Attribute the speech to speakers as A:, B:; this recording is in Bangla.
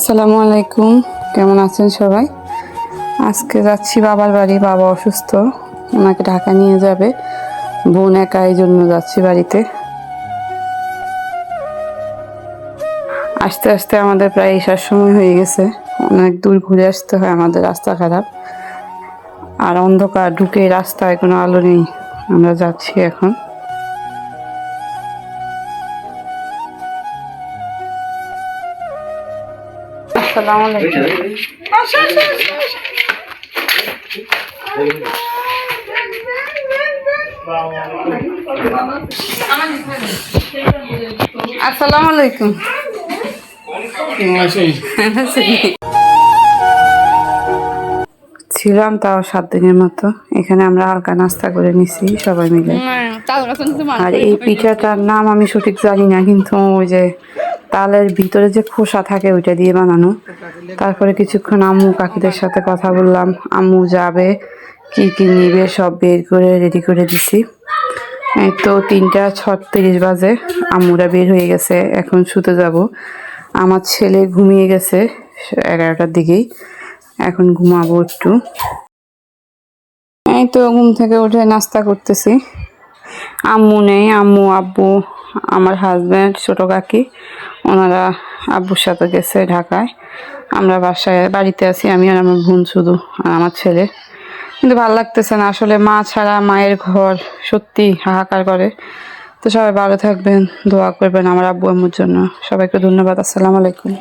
A: আসসালামু আলাইকুম। কেমন আছেন সবাই? আজকে যাচ্ছি বাবার বাড়ি। বাবা অসুস্থ। ওনাকে ঢাকা নিয়ে যাবে। বোন একা এই জন্য যাচ্ছি বাড়িতে। আস্তে আস্তে আমাদের প্রায় এসার সময় হয়ে গেছে। অনেক দূর ঘুরে আসতে হয়। আমাদের রাস্তা খারাপ। আর অন্ধকার ঢুকে রাস্তায় কোনো আলো নেই। আমরা যাচ্ছি এখন। আসসালামু আলাইকুম। আসসালামু আলাইকুম। ছিলাম তাও সাত দিনের মতো। এখানে আমরা হালকা নাস্তা করে নিছি, সবাই মিলে। আর এই পিঠাটার নাম আমি সঠিক জানি না, কিন্তু ওই যে তালের ভিতরে যে খোসা থাকে, ওইটা দিয়ে বানানো। তারপরে কিছুক্ষণ আম্মু কাকিদের সাথে কথা বললাম। আম্মু যাবে, কি কি নিবে সব বের করে রেডি করে দিছি। এই তো তিনটা ছত্রিশ বাজে, আম্মুরা বের হয়ে গেছে, এখন শুতে যাব। আমার ছেলে ঘুমিয়ে গেছে এগারোটার দিকেই, এখন ঘুমাবো একটু। এই তো ঘুম থেকে উঠে নাস্তা করতেছি। আম্মু নেই, আম্মু, আব্বু, আমার হাজব্যান্ড ছোটো কাকি। ওনারা আব্বুর সাথে গেছে ঢাকায়। আমরা বাসায়, বাড়িতে আছি, আমি আর আমার বোন শুধু, আর আমার ছেলে। কিন্তু ভালো লাগতেছে না, আসলে মা ছাড়া মায়ের ঘর সত্যি হাহাকার করে। তো সবাই ভালো থাকবেন, দোয়া করবেন আমার আব্বু আম্মুর জন্য। সবাইকে ধন্যবাদ, আসসালামু আলাইকুম।